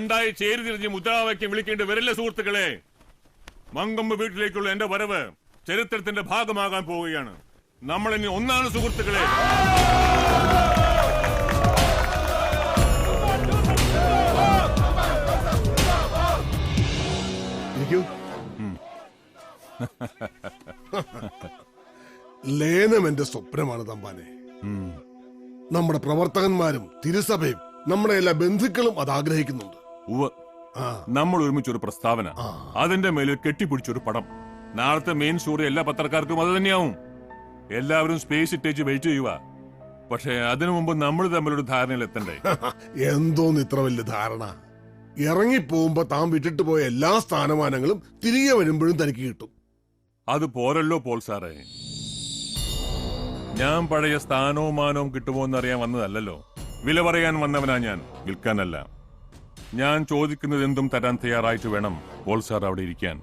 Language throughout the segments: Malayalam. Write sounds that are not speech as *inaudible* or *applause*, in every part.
രണ്ടായി ചേരി തിരിഞ്ഞ് മുദ്രാവാക്യം വിളിക്കേണ്ടി വരില്ല സുഹൃത്തുക്കളെ. മങ്കമ്പ് വീട്ടിലേക്കുള്ള എന്റെ വരവ് ചരിത്രത്തിന്റെ ഭാഗമാകാൻ പോവുകയാണ്. നമ്മൾ ഇനി ഒന്നാണ് സുഹൃത്തുക്കളെ. ലേനം എന്റെ സ്വപ്നമാണ് തമ്പാനെ. നമ്മുടെ പ്രവർത്തകന്മാരും തിരുസഭയും നമ്മുടെ എല്ലാ ബന്ധുക്കളും അത് ആഗ്രഹിക്കുന്നുണ്ട്. നമ്മൾ ഒരുമിച്ച് ഒരു പ്രസ്താവന അതിന്റെ മേലിൽ കെട്ടിപ്പിടിച്ചൊരു പടം. നാളത്തെ മെയിൻ സ്റ്റോറി എല്ലാ പത്രക്കാർക്കും അത് തന്നെയാവും. എല്ലാവരും സ്പേസ് ഇട്ടേച്ച് വെയിറ്റ് ചെയ്യുക. പക്ഷെ അതിനു മുമ്പ് നമ്മൾ തമ്മിലൊരു ധാരണയിൽ എത്തണ്ടേ? *laughs* എന്തോന്ന് ഇത്ര വലിയ ധാരണ? ഇറങ്ങി ഇറങ്ങിപ്പോകുമ്പോ താൻ വിട്ടിട്ട് പോയ എല്ലാ സ്ഥാനമാനങ്ങളും തിരികെ വരുമ്പോഴും തനിക്ക് കിട്ടും. അത് പോരല്ലോ പോൾ സാറേ. ഞാൻ പഴയ സ്ഥാനവും മാനവും കിട്ടുമോ എന്നറിയാൻ വന്നതല്ലല്ലോ. വില പറയാൻ വന്നവനാ ഞാൻ. വിൽക്കാനല്ല. ഞാൻ ചോദിക്കുന്നത് എന്തും തരാൻ തയ്യാറായിട്ട് വേണം. പോൾ സാർ അവിടെ ഇരിക്കാൻ.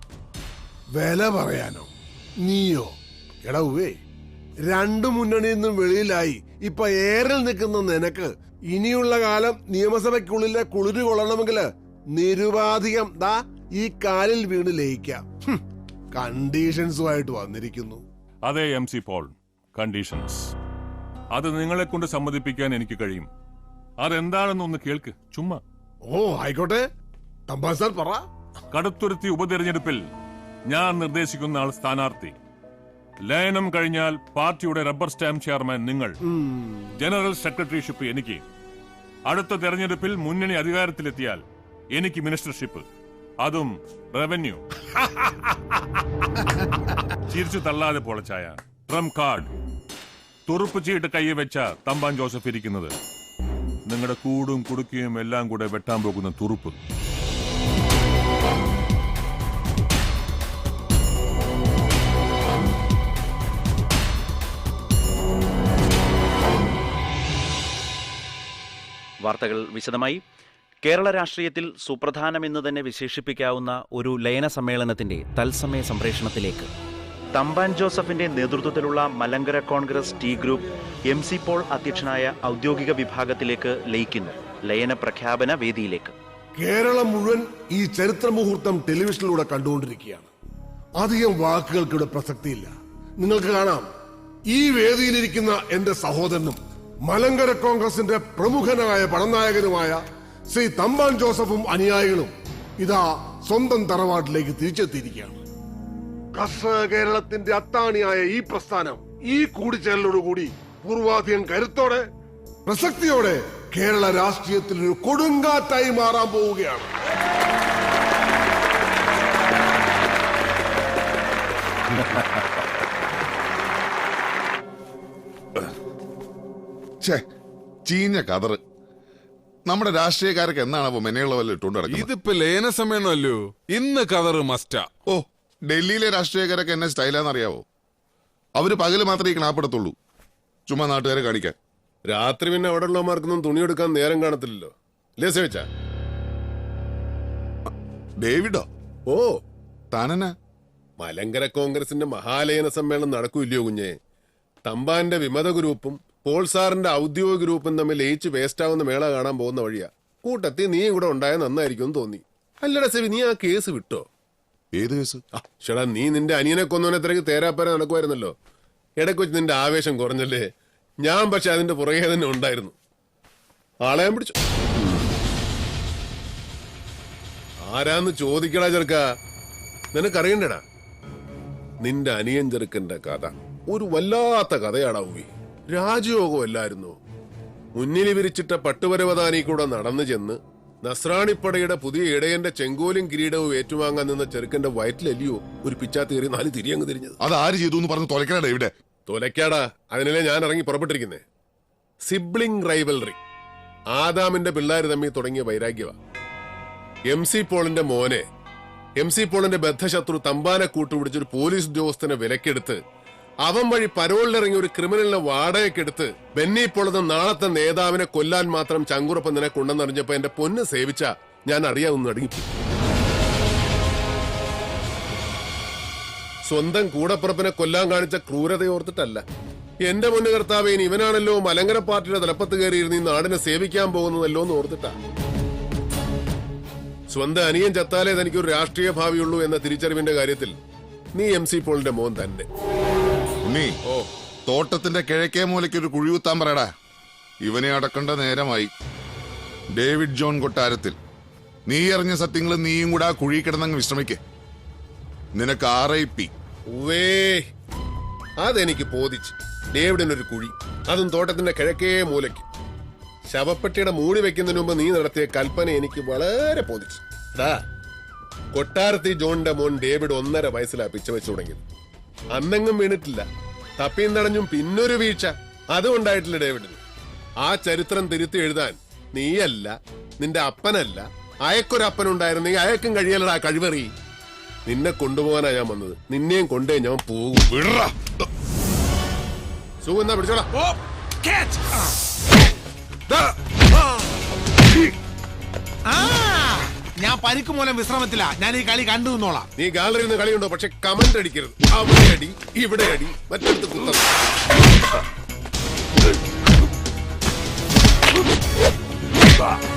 വില പറയാനോ? നീയോ? എടവേ രണ്ടു മുന്നണിയിൽ നിന്നും വെളിയിലായി. ഇപ്പൊ ഏറിൽ നിൽക്കുന്ന നിനക്ക് ഇനിയുള്ള കാലം നിയമസഭയ്ക്കുള്ളിലെ കുളിരു കൊള്ളണമെങ്കിൽ നിരുപാധികം ദാ ഈ കാലിൽ വീണ് ലയിക്കാം. കണ്ടീഷൻസുമായിട്ട് വന്നിരിക്കുന്നു. അതെ എം സി പോൾ കണ്ടീഷൻസ്. അത് നിങ്ങളെ കൊണ്ട് സമ്മതിപ്പിക്കാൻ എനിക്ക് കഴിയും. അതെന്താണെന്നൊന്ന് കേൾക്ക്. ചുമ്മാ. ഓ ആയിക്കോട്ടെ. തമ്പാൻ സാർ പറ. കടുത്തുരുത്തി ഉപതെരഞ്ഞെടുപ്പിൽ ഞാൻ നിർദ്ദേശിക്കുന്ന ആൾ സ്ഥാനാർത്ഥി. ലയനം കഴിഞ്ഞാൽ പാർട്ടിയുടെ റബ്ബർ സ്റ്റാമ്പ് ചെയർമാൻ നിങ്ങൾ. ജനറൽ സെക്രട്ടറിഷിപ്പ് എനിക്ക്. അടുത്ത തെരഞ്ഞെടുപ്പിൽ മുന്നണി അധികാരത്തിലെത്തിയാൽ എനിക്ക് മിനിസ്റ്റർഷിപ്പ്. അതും റവന്യൂ. ചിരിച്ചു തള്ളാതെ പൊളച്ചായ. ട്രം കാർഡ്. തുറുപ്പ് ചീട്ട് കൈ വെച്ച തമ്പാൻ ജോസഫ് ഇരിക്കുന്നത്. നിങ്ങളുടെ കൂടും കുടുക്കിയും എല്ലാം കൂടെ വെട്ടാൻ പോകുന്ന തുറുപ്പ്. വാർത്തകൾ വിശദമായി. കേരള രാഷ്ട്രീയത്തിൽ സുപ്രധാനമെന്ന് തന്നെ വിശേഷിപ്പിക്കാവുന്ന ഒരു ലയന സമ്മേളനത്തിന്റെ തത്സമയ സംപ്രേഷണത്തിലേക്ക്. തമ്പാൻ ജോസഫിന്റെ നേതൃത്വത്തിലുള്ള Malankara Congress T group M C Paul അധ്യക്ഷനായ ഔദ്യോഗിക വിഭാഗത്തിലേക്ക് ലയിക്കുന്നു. ലയന പ്രഖ്യാപന വേദിയിലേക്ക്. കേരളം മുഴുവൻ ഈ ചരിത്ര മുഹൂർത്തം ടെലിവിഷനിലൂടെ കണ്ടുകൊണ്ടിരിക്കുകയാണ്. അധികം വാക്കുകൾക്ക് ഇവിടെ പ്രസക്തിയില്ല. നിങ്ങൾക്ക് കാണാം ഈ വേദിയിലിരിക്കുന്ന എന്റെ സഹോദരനും മലങ്കര കോൺഗ്രസിന്റെ പ്രമുഖനായ പണനായകനുമായ ശ്രീ തമ്പാൻ ജോസഫും അനുയായികളും ഇതാ സ്വന്തം തറവാട്ടിലേക്ക് തിരിച്ചെത്തിയിരിക്കുകയാണ്. കർഷക കേരളത്തിന്റെ അത്താണിയായ ഈ പ്രസ്ഥാനം ഈ കൂടിച്ചേരലോടുകൂടി പൂർവാധികം കരുത്തോടെ പ്രസക്തിയോടെ കേരള രാഷ്ട്രീയത്തിൽ ഒരു കൊടുങ്കാറ്റായി മാറാൻ പോവുകയാണ്. ഛേ ചീഞ്ഞ കതറ്. നമ്മുടെ രാഷ്ട്രീയക്കാരൊക്കെ എന്നാണ് മെനയുള്ള വല്ല ഇട്ടുകൊണ്ട് ഇതിപ്പോ ലേന സമ്മേളനമല്ലോ ഇന്ന് കതറ് മസ്റ്റാ. ഓ ഡൽഹിയിലെ രാഷ്ട്രീയക്കാരൊക്കെ എന്നെ സ്റ്റൈലാന്ന് അറിയാവോ? അവർ പകൽ മാത്രമേ ഈ കണാപ്പെടുത്തുള്ളൂ. ചുമ്മാ നാട്ടുകാരെ കാണിക്കാൻ. രാത്രി പിന്നെ അവിടെ ഉള്ളമാർക്കൊന്നും തുണിയെടുക്കാൻ നേരം കാണത്തില്ലല്ലോ. സേവിച്ച? ഡേവിഡോ? ഓ. താനെന്നാ? മലങ്കര കോൺഗ്രസിന്റെ മഹാലയന സമ്മേളനം നടക്കൂല്ലയോ കുഞ്ഞെ? തമ്പാന്റെ വിമത ഗ്രൂപ്പും പോൾ സാറിന്റെ ഔദ്യോഗിക ഗ്രൂപ്പും തമ്മിൽ ലയിച്ച് വേസ്റ്റാവുന്ന മേള കാണാൻ പോകുന്ന വഴിയാ. കൂട്ടത്തിൽ നീ ഇവിടെ ഉണ്ടായ നന്നായിരിക്കും തോന്നി. അല്ലടാ സെവി നീ ആ കേസ് വിട്ടോ? ഏത് കേസ്? ചേടാ നീ നിന്റെ അനിയനെ കൊന്നവനെ തിരക്ക് തേരാപ്പര നടക്കുമായിരുന്നല്ലോ. ഇടയ്ക്ക് നിന്റെ ആവേശം കുറഞ്ഞല്ലേ? ഞാൻ പക്ഷെ അതിന്റെ പുറകെ തന്നെ ഉണ്ടായിരുന്നു. ആളെ ഞാൻ പിടിച്ചു. ആരാന്ന് ചോദിക്കടാ ചെറുക്ക. നിനക്കറിയണ്ടടാ? നിന്റെ അനിയൻ ചെറുക്കന്റെ കഥ ഒരു വല്ലാത്ത കഥയാടാ ഉവി രാജയോഗമല്ലായിരുന്നു മുന്നിൽ വിരിച്ചിട്ട പട്ടുപരവതാനി കൂടെ നടന്നു ചെന്ന് നസ്രാണിപ്പടയുടെ പുതിയ ഇടയന്റെ ചെങ്കോലും കിരീടവും ഏറ്റുവാങ്ങാൻ നിന്ന ചെറുക്കന്റെ വയറ്റിലല്ലയോ ഒരു പിച്ചാത്തേറി നാല് തിരിയങ്ങ് തിരിഞ്ഞത്. അത് ആര് ചെയ്തു എന്ന് പറഞ്ഞ് തുലക്കടാ ഇവിടെ? തൊലക്കാടാ അതിനല്ലേ ഞാൻ ഇറങ്ങി പുറപ്പെട്ടിരിക്കുന്നേ. Sibling rivalry. ആദാമിന്റെ പിള്ളേർ തമ്മിൽ തുടങ്ങിയ വൈരാഗ്യവ. എം സി പോളിന്റെ മോനെ എം സി പോളിന്റെ ബദ്ധശത്രു തമ്പാനെ കൂട്ടുപിടിച്ച് ഒരു പോലീസ് ഉദ്യോഗസ്ഥനെ വിലക്കെടുത്ത് അവൻ വഴി പരോളിലിറങ്ങി ഒരു ക്രിമിനലിനെ വാടകയ്ക്കെടുത്ത് ബെന്നി പൊളുന്ന നാളത്തെ നേതാവിനെ കൊല്ലാൻ മാത്രം ചങ്കുറപ്പ് നിനക്കുണ്ടെന്നറിഞ്ഞപ്പോ എന്റെ പൊന്ന് സേവിച്ച ഞാൻ അറിയാവുന്ന അടങ്ങി സ്വന്തം കൂടപ്പുറപ്പിനെ കൊല്ലാൻ കാണിച്ച ക്രൂരതയോർത്തിട്ടല്ല എന്റെ മുന്നു കർത്താവേ ഇനി ഇവനാണല്ലോ മലങ്കര പാർട്ടിയുടെ തലപ്പത്ത് കയറിയിരുന്ന് ഈ നാടിനെ സേവിക്കാൻ പോകുന്നതല്ലോ എന്ന് ഓർത്തിട്ടാ. സ്വന്തം അനിയൻ ചത്താലേ തനിക്കൊരു രാഷ്ട്രീയ ഭാവിയുള്ളൂ എന്ന തിരിച്ചറിവിന്റെ കാര്യത്തിൽ നീ എം സി പോളിന്റെ മോൻ തന്നെ. ഉണ്ണി. ഓ. തോട്ടത്തിന്റെ കിഴക്കേ മൂലയ്ക്ക് ഒരു കുഴി കുത്താൻ പറയടാ. ഇവനെ അടക്കേണ്ട നേരമായി. ഡേവിഡ് ജോൺ കൊട്ടാരത്തിൽ. നീ എറിഞ്ഞ സത്യങ്ങൾ നീയും കൂടെ ആ കുഴി കിടന്നങ്ങ് വിശ്രമിക്കേ. നിനക്ക് ആർ ഐ പി. ഉവേ അതെനിക്ക് പോതിച്ച് ഡേവിഡിനൊരു കുഴി. അതും തോട്ടത്തിന്റെ കിഴക്കേ മൂലയ്ക്ക്. ശവപ്പെട്ടിയുടെ മൂടി വെക്കുന്നതിന് മുമ്പ് നീ നടത്തിയ കൽപ്പന എനിക്ക് വളരെ ബോധിച്ചു. ദാ കൊട്ടാരത്തി ജോണിന്റെ മോൻ ഡേവിഡ് ഒന്നര വയസ്സിലാ പിച്ച വെച്ചു തുടങ്ങിയത്. അന്നെങ്ങും വീണിട്ടില്ല. തപ്പിയും തടഞ്ഞും പിന്നൊരു വീഴ്ച. അതും ഉണ്ടായിട്ടില്ല ഡേവിഡിന് ആ ചരിത്രം തിരുത്തി എഴുതാൻ നീയല്ല നിന്റെ അപ്പനല്ല അയക്കൊരപ്പനുണ്ടായിരുന്നെങ്കിൽ അയക്കും കഴിയലടാ കഴിവറി. നിന്നെ കൊണ്ടുപോകാനാ ഞാൻ വന്നത്. നിന്നെയും കൊണ്ടേ ഞാൻ പോകും. വിടറാ. സുഖം എന്നാ പിടിച്ചോടാ ഞാൻ പരിക്ക് മൂലം വിശ്രമത്തില. ഞാൻ ഈ കളി കണ്ടു നിന്നോളാം. നീ ഗാലറിയിൽ നിന്ന് കളിയുണ്ടോ? പക്ഷെ കമന്റ് അടിക്കരുത്. അവിടെ അടി ഇവിടെ അടി മറ്റടുത്ത് കുത്തം. ജോണി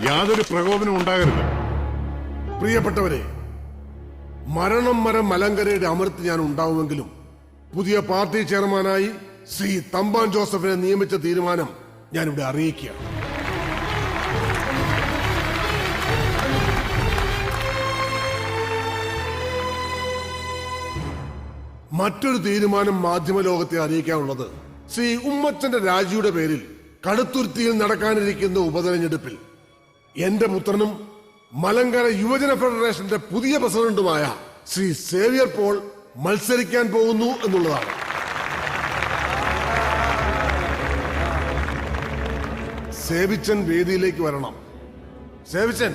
യാതൊരു പ്രകോപനം ഉണ്ടാകരുത്. പ്രിയപ്പെട്ടവരെ മരണം മരം മലങ്കരയുടെ അമൃത് ഞാൻ ഉണ്ടാവുമെങ്കിലും പുതിയ പാർട്ടി ചെയർമാനായി ശ്രീ തമ്പാൻ ജോസഫിനെ നിയമിച്ച തീരുമാനം ഞാൻ ഇവിടെ അറിയിക്കുക മറ്റൊരു തീരുമാനം മാധ്യമ ലോകത്തെ അറിയിക്കാനുള്ളത് ശ്രീ ഉമ്മച്ചന്റെ രാജിയുടെ പേരിൽ കടുത്തുരുത്തിയിൽ നടക്കാനിരിക്കുന്ന ഉപതെരഞ്ഞെടുപ്പിൽ എന്റെ പുത്രനും മലങ്കര യുവജന ഫെഡറേഷന്റെ പുതിയ പ്രസിഡന്റുമായ ശ്രീ സേവിയർ പോൾ മത്സരിക്കാൻ പോകുന്നു എന്നുള്ളതാണ്. സേവിച്ചൻ വേദിയിലേക്ക് വരണം. സേവിച്ചൻ.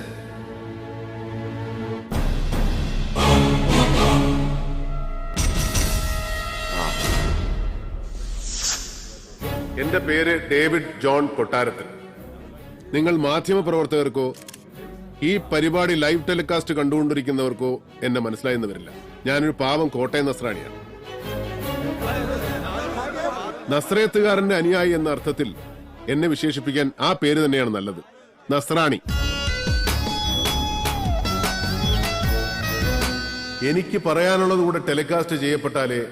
എന്റെ പേര് ഡേവിഡ് ജോൺ കൊട്ടാരത്തിൽ. നിങ്ങൾ മാധ്യമ പ്രവർത്തകർക്കോ ഈ പരിപാടി ലൈവ് ടെലികാസ്റ്റ് കണ്ടുകൊണ്ടിരിക്കുന്നവർക്കോ എന്നെ മനസ്സിലായെന്ന് വരില്ല. ഞാനൊരു പാവം കോട്ടയം നസ്രാണിയാണ്. നസ്രയത്തുകാരന്റെ അനുയായി എന്ന അർത്ഥത്തിൽ എന്നെ വിശേഷിപ്പിക്കാൻ ആ പേര് തന്നെയാണ് നല്ലത്. നസ്രാണി. എനിക്ക് പറയാനുള്ളത് കൂടെ ടെലികാസ്റ്റ് ചെയ്യപ്പെട്ടാലേ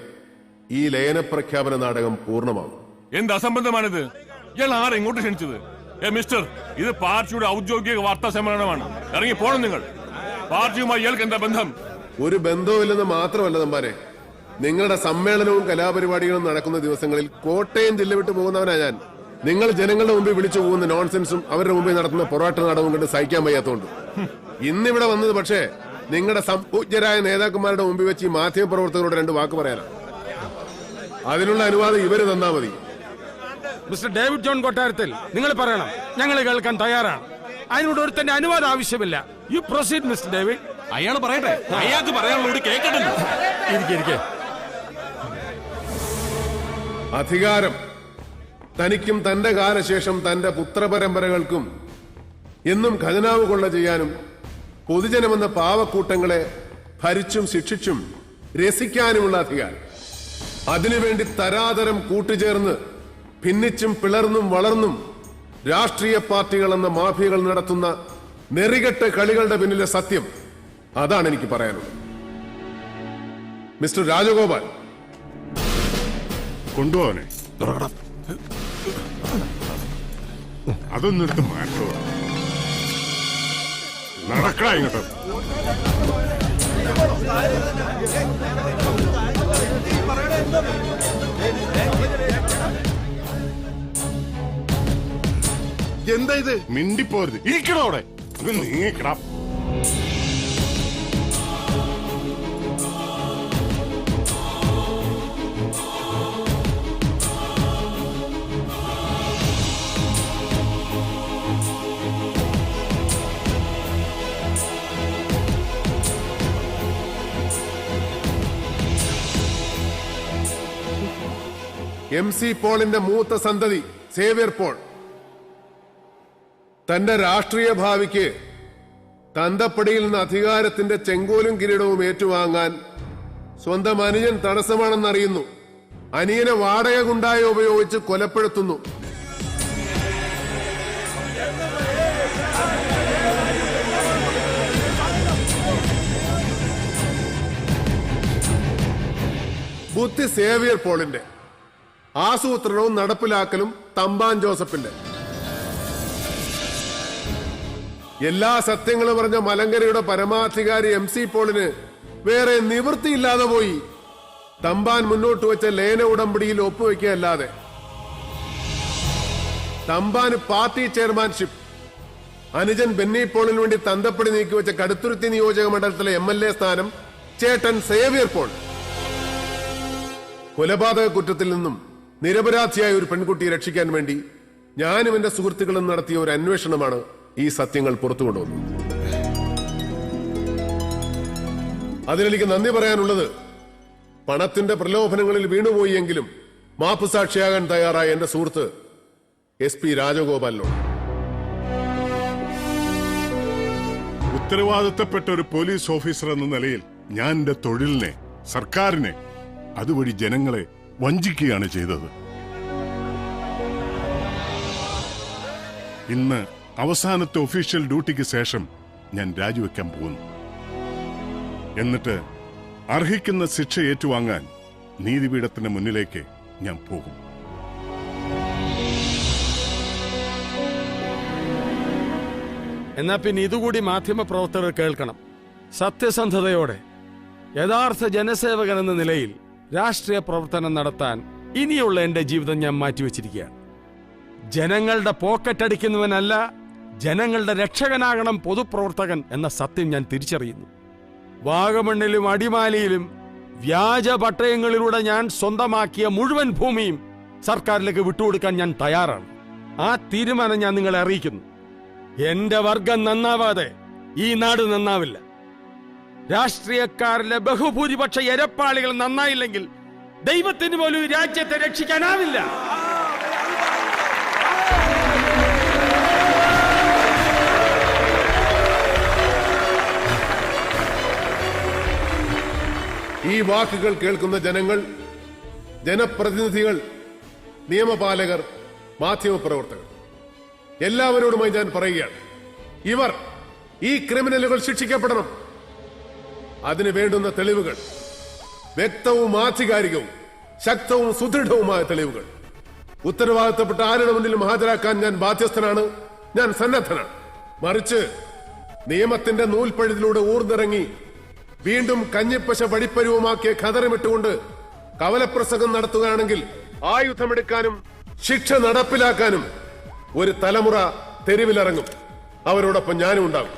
ഈ ലയന പ്രഖ്യാപന നാടകം പൂർണമാകും എന്ത് അസംബന്ധമാണിത്? ഇയാൾ ആരെങ്ങോട്ട് ക്ഷണിച്ചത്? ഏ മിസ്റ്റർ ഇത് പാർട്ടിയുടെ ഔദ്യോഗിക വാർത്താ സമ്മേളനമാണ്. ഇറങ്ങി പോണം നിങ്ങൾ. പാർട്ടിയുമായി ഇയാൾക്ക് എന്താ ബന്ധം? ഒരു ബന്ധവുമില്ലെന്ന് മാത്രമല്ല തമ്പാനെ. നിങ്ങളുടെ സമ്മേളനവും കലാപരിപാടികളും നടക്കുന്ന ദിവസങ്ങളിൽ കോട്ടയം ജില്ല വിട്ടു പോകുന്നവനാ ഞാൻ. നിങ്ങൾ ജനങ്ങളുടെ മുമ്പിൽ വിളിച്ചു പോകുന്ന നോൺസെൻസും അവരുടെ മുമ്പിൽ നടത്തുന്ന പൊറാട്ട നാടകവും കണ്ട് സഹിക്കാൻ വയ്യാത്തോണ്ട്. ഇന്നിവിടെ വന്നത് പക്ഷേ നിങ്ങളുടെ സംപൂജ്യരായ നേതാക്കന്മാരുടെ മുമ്പിൽ വെച്ച് ഈ മാധ്യമ പ്രവർത്തകരോട് രണ്ട് വാക്ക് പറയാനാണ് അതിനുള്ള അനുവാദം ഇവർ തന്നാ മതി. മിസ്റ്റർ ഡേവിഡ് ജോൺ കൊട്ടാരത്തിൽ നിങ്ങൾ പറയണം ഞങ്ങൾ കേൾക്കാൻ തയ്യാറാണ്. അതിനോട് തന്നെ അനുവാദം ആവശ്യമില്ല. You proceed mister David. അയാൾ പറയട്ടെ. അയാൾക്ക് പറയാനുള്ളത് കേൾക്കട്ടെ ഇരിക്കെ. അധികാരം തനിക്കും തന്റെ കാലശേഷം തന്റെ പുത്രപരമ്പരകൾക്കും എന്നും ഖജനാവ് കൊള്ള ചെയ്യാനും പൊതുജനമെന്ന പാവക്കൂട്ടങ്ങളെ ഭരിച്ചും ശിക്ഷിച്ചും രസിക്കാനുമുള്ള അധികാരം. അതിനുവേണ്ടി തരാതരം കൂട്ടുചേർന്ന് ഭിന്നിച്ചും പിളർന്നും വളർന്നും രാഷ്ട്രീയ പാർട്ടികൾ എന്ന മാഫിയകൾ നടത്തുന്ന നെറികെട്ട് കളികളുടെ പിന്നിലെ സത്യം അതാണ് എനിക്ക് പറയാനുള്ളത്. മിസ്റ്റർ രാജഗോപാൽ. കൊണ്ടുപോകാനെ അതൊന്നും എടുത്ത് മാറ്റോ. നടക്കടാ ഇങ്ങോട്ട്. എന്താ ഇത്? മിണ്ടിപ്പോരുത്. ഇരിക്കണോ അവിടെ? ഇത് നീങ്ങിക്കടാ. എം സി പോളിന്റെ മൂത്ത സന്തതി സേവ്യർ പോൾ. തന്റെ രാഷ്ട്രീയ ഭാവിക്ക് തന്തപ്പടിയിൽ നിന്ന് അധികാരത്തിന്റെ ചെങ്കോലും കിരീടവും ഏറ്റുവാങ്ങാൻ സ്വന്തം അനുജൻ തടസ്സമാണെന്നറിയുന്നു. അനിയനെ വാടക കുണ്ടായി ഉപയോഗിച്ച് കൊലപ്പെടുത്തുന്നു. ബുദ്ധി സേവിയർ പോളിന്റെ ആസൂത്രണവും നടപ്പിലാക്കലും തമ്പാൻ ജോസഫിന്റെ. എല്ലാ സത്യങ്ങളും പറഞ്ഞ മലങ്കരയുടെ പരമാധികാരി എം സി പോളിന് വേറെ നിവൃത്തിയില്ലാതെ പോയി തമ്പാൻ മുന്നോട്ട് വെച്ച ലേന ഉടമ്പടിയിൽ ഒപ്പുവെക്കുകയല്ലാതെ. തമ്പാൻ പാർട്ടി ചെയർമാൻഷിപ്പ് അനുജൻ ബെന്നി പോളിന് വേണ്ടി തന്തപ്പടി നീക്കിവെച്ച കടുത്തുരുത്തി നിയോജക മണ്ഡലത്തിലെ എം എൽ എ സ്ഥാനം ചേട്ടൻ സേവിയർ പോൾ. കൊലപാതക കുറ്റത്തിൽ നിന്നും നിരപരാധിയായ ഒരു പെൺകുട്ടിയെ രക്ഷിക്കാൻ വേണ്ടി ഞാനും എന്റെ സുഹൃത്തുക്കളും നടത്തിയ ഒരു അന്വേഷണമാണ് ഈ സത്യങ്ങൾ പുറത്തു കൊണ്ടുവന്നു. അതിനെനിക്ക് നന്ദി പറയാനുള്ളത് പണത്തിന്റെ പ്രലോഭനങ്ങളിൽ വീണുപോയി മാപ്പ് സാക്ഷിയാകാൻ തയ്യാറായ എന്റെ സുഹൃത്ത് എസ് പി രാജഗോപാലിനോട്. ഉത്തരവാദിത്തപ്പെട്ട ഒരു പോലീസ് ഓഫീസർ എന്ന നിലയിൽ ഞാൻ എന്റെ തൊഴിലിനെ സർക്കാരിനെ അതുവഴി ജനങ്ങളെ വഞ്ചിക്കുകയാണ് ചെയ്തത്. ഇന്ന് അവസാനത്തെ ഒഫീഷ്യൽ ഡ്യൂട്ടിക്ക് ശേഷം ഞാൻ രാജിവെക്കാൻ പോകുന്നു. എന്നിട്ട് അർഹിക്കുന്ന ശിക്ഷ ഏറ്റുവാങ്ങാൻ നീതിപീഠത്തിന്റെ മുന്നിലേക്ക് ഞാൻ പോകും. എന്നാ പിന്നെ ഇതുകൂടി മാധ്യമപ്രവർത്തകർ കേൾക്കണം. സത്യസന്ധതയോടെ യഥാർത്ഥ ജനസേവകൻ എന്ന നിലയിൽ രാഷ്ട്രീയ പ്രവർത്തനം നടത്താൻ ഇനിയുള്ള എന്റെ ജീവിതം ഞാൻ മാറ്റിവെച്ചിരിക്കുകയാണ്. ജനങ്ങളുടെ പോക്കറ്റ് അടിക്കുന്നവനല്ല ജനങ്ങളുടെ രക്ഷകനാകണം പൊതുപ്രവർത്തകൻ എന്ന സത്യം ഞാൻ തിരിച്ചറിയുന്നു. വാഗമണ്ണിലും അടിമാലിയിലും വ്യാജ പട്ടയങ്ങളിലൂടെ ഞാൻ സ്വന്തമാക്കിയ മുഴുവൻ ഭൂമിയും സർക്കാരിലേക്ക് വിട്ടുകൊടുക്കാൻ ഞാൻ തയ്യാറാണ്. ആ തീരുമാനം ഞാൻ നിങ്ങളെ അറിയിക്കുന്നു. എന്റെ വർഗം നന്നാവാതെ ഈ നാട് നന്നാവില്ല. രാഷ്ട്രീയക്കാരിലെ ബഹുഭൂരിപക്ഷ എരപ്പാളികൾ നന്നായില്ലെങ്കിൽ ദൈവത്തിന് പോലും രാജ്യത്തെ രക്ഷിക്കാനാവില്ല. ഈ വാക്കുകൾ കേൾക്കുന്ന ജനങ്ങൾ ജനപ്രതിനിധികൾ നിയമപാലകർ മാധ്യമപ്രവർത്തകർ എല്ലാവരോടുമായി ഞാൻ പറയുകയാണ്. ഇവർ ഈ ക്രിമിനലുകൾ ശിക്ഷിക്കപ്പെടണം. അതിന് വേണ്ടുന്ന തെളിവുകൾ വ്യക്തവും ആധികാരികവും ശക്തവും സുദൃഢവുമായ തെളിവുകൾ. ഉത്തരവാദിത്തപ്പെട്ട ആരുടെ മുന്നിലും ഹാജരാക്കാൻ ഞാൻ ബാധ്യസ്ഥനാണ്? ഞാൻ സന്നദ്ധനാണ്. മറിച്ച് നിയമത്തിന്റെ നൂൽപ്പഴുതിലൂടെ ഊർന്നിറങ്ങി വീണ്ടും കഞ്ഞിപ്പശ വടിപ്പരുവമാക്കിയ ഖതറമിട്ടുകൊണ്ട് കവലപ്രസംഗം നടത്തുകയാണെങ്കിൽ ആയുധമെടുക്കാനും ശിക്ഷ നടപ്പിലാക്കാനും ഒരു തലമുറ തെരുവിലിറങ്ങും. അവരോടൊപ്പം ഞാനും ഉണ്ടാകും